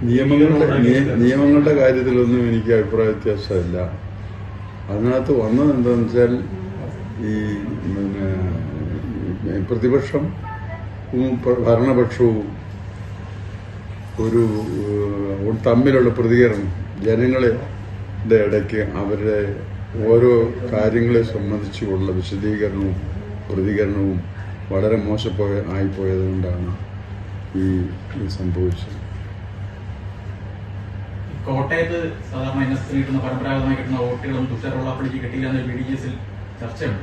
നിയമങ്ങളുടെ നിയ- നിയമങ്ങളുടെ കാര്യത്തിലൊന്നും എനിക്ക് അഭിപ്രായ വ്യത്യാസമില്ല. അതിനകത്ത് വന്നത് എന്താണെന്ന് വെച്ചാൽ ഈ പിന്നെ പ്രതിപക്ഷം ഭരണപക്ഷവും ഒരു തമ്മിലുള്ള പ്രതികരണം ജനങ്ങളുടെ ഇടയ്ക്ക് അവരുടെ ഓരോ കാര്യങ്ങളെ സംബന്ധിച്ചുള്ള വിശദീകരണവും പ്രതികരണവും വളരെ മോശപ്പോയ ആയിപ്പോയത് കൊണ്ടാണ് ഈ സംഭവിച്ചത്. കോട്ടയത്ത് സാധാരണ എൻ എസ് കിട്ടുന്ന പരമ്പരാഗതമായി കിട്ടുന്ന വോട്ടുകളും തുഷാർ വെള്ളാപ്പള്ളിക്ക് കിട്ടില്ല എന്ന ബി ഡി ജി എസിൽ ചർച്ചയുണ്ട്.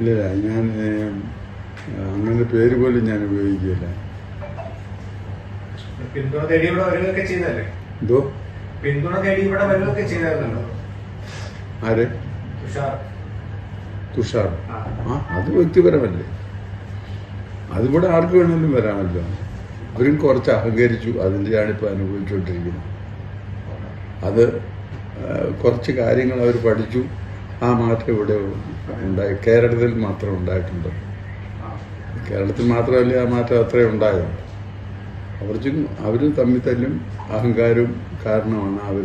ഇല്ല ഞാൻ അങ്ങനെ പേര് പോലും ഞാൻ ഉപയോഗിക്കില്ല പിന്തുണ തേടി ഇവിടെ വരികയൊക്കെ ചെയ്തല്ലേ എന്തോ? പിന്തുണ തേടി ഇവിടെ വരികയൊക്കെ ചെയ്തായിരുന്നല്ലോ? ആര്? തുഷാർ. തുഷാർ. ആ. ആ അത് വ്യക്തിപരമല്ലേ? അതിവിടെ ആർക്ക് വേണമെങ്കിലും വരാമല്ലോ. അവരും കുറച്ച് അഹങ്കരിച്ചു അതിന്റെയാണ് ഇപ്പോൾ അനുഭവിച്ചുകൊണ്ടിരിക്കുന്നത്. അത് കുറച്ച് കാര്യങ്ങൾ അവർ പഠിച്ചു. ആ മാറ്റം ഇവിടെ ഉണ്ടായി. കേരളത്തിൽ മാത്രം ഉണ്ടായിട്ടുണ്ട്. കേരളത്തിൽ മാത്രമല്ല ആ മാറ്റം അത്രേ ഉണ്ടായത്. അവർക്കും അവരും തമ്മിൽ തല്ലും അഹങ്കാരവും കാരണമാണ് അവർ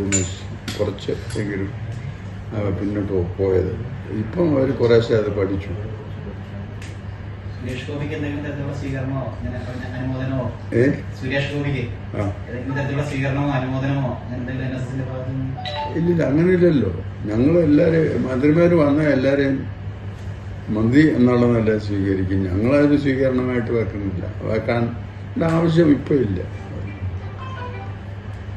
കുറച്ച് എങ്കിലും പിന്നോട്ട് പോയത്. ഇപ്പം അവർ കുറേശ്ശെ അത് പഠിച്ചു. സുരേഷ് ഗോപിക്ക് എന്തെങ്കിലും തരത്തിലുള്ള സ്വീകരണമോ? അങ്ങനെ പറഞ്ഞ അനുമോദനമോ? ഏ? സുരേഷ് ഗോപിക്ക് ആ. ഏതെങ്കിലും തരത്തിലുള്ള സ്വീകരണമോ അനുമോദനമോ? അങ്ങനെ എന്തെങ്കിലും എൻ എസ് എസിന്റെ ഭാഗത്ത് ഇല്ലില്ല അങ്ങനെയില്ലല്ലോ. ഞങ്ങൾ എല്ലാവരും മന്ത്രിമാർ വന്ന എല്ലാവരെയും മന്ത്രി എന്നുള്ളതല്ല സ്വീകരിക്കും. ഞങ്ങളത് സ്വീകരണമായിട്ട് വെക്കുന്നില്ല വെക്കാൻ ആവശ്യം ഇപ്പൊ ഇല്ല.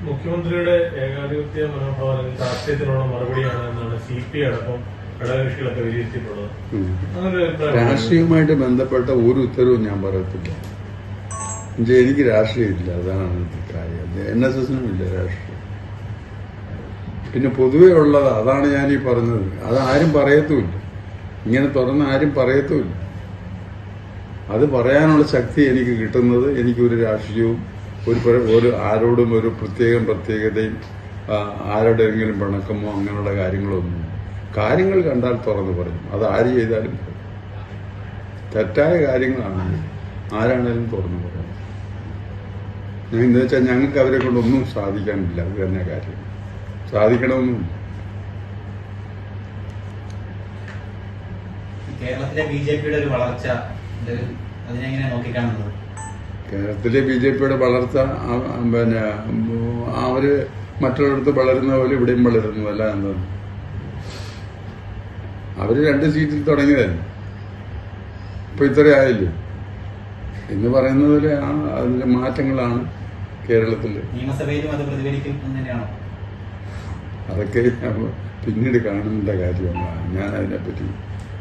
മുഖ്യമന്ത്രിയുടെ ഏകാധിപത്യ മനോഭാവം രാഷ്ട്രീയത്തിനുള്ള മറുപടിയാണ് എന്നാണ് സി പി അടക്കം ഘടകകക്ഷികളൊക്കെ വിലയിരുത്തിയിട്ടുള്ളത് രാഷ്ട്രീയവുമായിട്ട് ബന്ധപ്പെട്ട ഒരു ഉത്തരവും ഞാൻ പറയത്തില്ല. എനിക്ക് രാഷ്ട്രീയമില്ല അതാണ് കാര്യം. എൻ എസ് എസിനും ഇല്ല രാഷ്ട്രീയം. പിന്നെ പൊതുവേ ഉള്ളത് അതാണ് ഞാൻ ഈ പറഞ്ഞത്. അത് ആരും പറയത്തുമില്ല. ഇങ്ങനെ തുറന്ന് ആരും പറയത്തുമില്ല. അത് പറയാനുള്ള ശക്തി എനിക്ക് കിട്ടുന്നത് എനിക്കൊരു രാഷ്ട്രീയവും ഒരു ഒരു ആരോടും ഒരു പ്രത്യേകം പ്രത്യേകതയും ആരുടെ എങ്കിലും പിണക്കമോ അങ്ങനെയുള്ള കാര്യങ്ങളൊന്നും കാര്യങ്ങൾ കണ്ടാൽ തുറന്നു പറയും. അത് ആര് ചെയ്താലും. തെറ്റായ കാര്യങ്ങളാണെങ്കിൽ ആരാണേലും തുറന്നു പറയും. ഞാൻ എന്താ വെച്ചാൽ ഞങ്ങൾക്ക് അവരെ കൊണ്ടൊന്നും സാധിക്കാനില്ല. അത് തന്നെ കാര്യം. സാധിക്കണമെന്നും കേരളത്തിലെ ബി ജെ പിയുടെ ഒരു വളർച്ച ഇത് അതിനെങ്ങനെ നോക്കിക്കാണുന്നത്? കേരളത്തിലെ ബി ജെ പിയുടെ വളർച്ച പിന്നെ അവർ മറ്റുള്ളിടത്ത് വളരുന്ന പോലെ ഇവിടെയും വളരുന്നതല്ല എന്താണ് അവർ രണ്ട് സീറ്റിൽ തുടങ്ങിയതായിരുന്നു. ഇപ്പൊ ഇത്ര ആയില്ലേ? എന്ന് പറയുന്നത് പോലെ ആ അതിന്റെ മാറ്റങ്ങളാണ് കേരളത്തിൽ അതൊക്കെ പിന്നീട് കാണുന്ന കാര്യമാണ്. ഞാൻ അതിനെപ്പറ്റി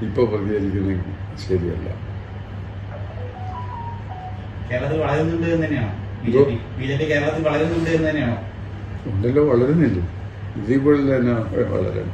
ഇപ്പൊ പ്രതികരിക്കുന്നത് ശരിയല്ല. കേരളത്തിൽ വളരുന്നുണ്ട് എന്ന് തന്നെയാണോ? ബി ജെ പി കേരളത്തിൽ വളരുന്നുണ്ട് എന്ന് തന്നെയാണോ? ഉണ്ടല്ലോ വളരുന്നില്ല. ഇതേപോലെ തന്നെ വളരണ്ട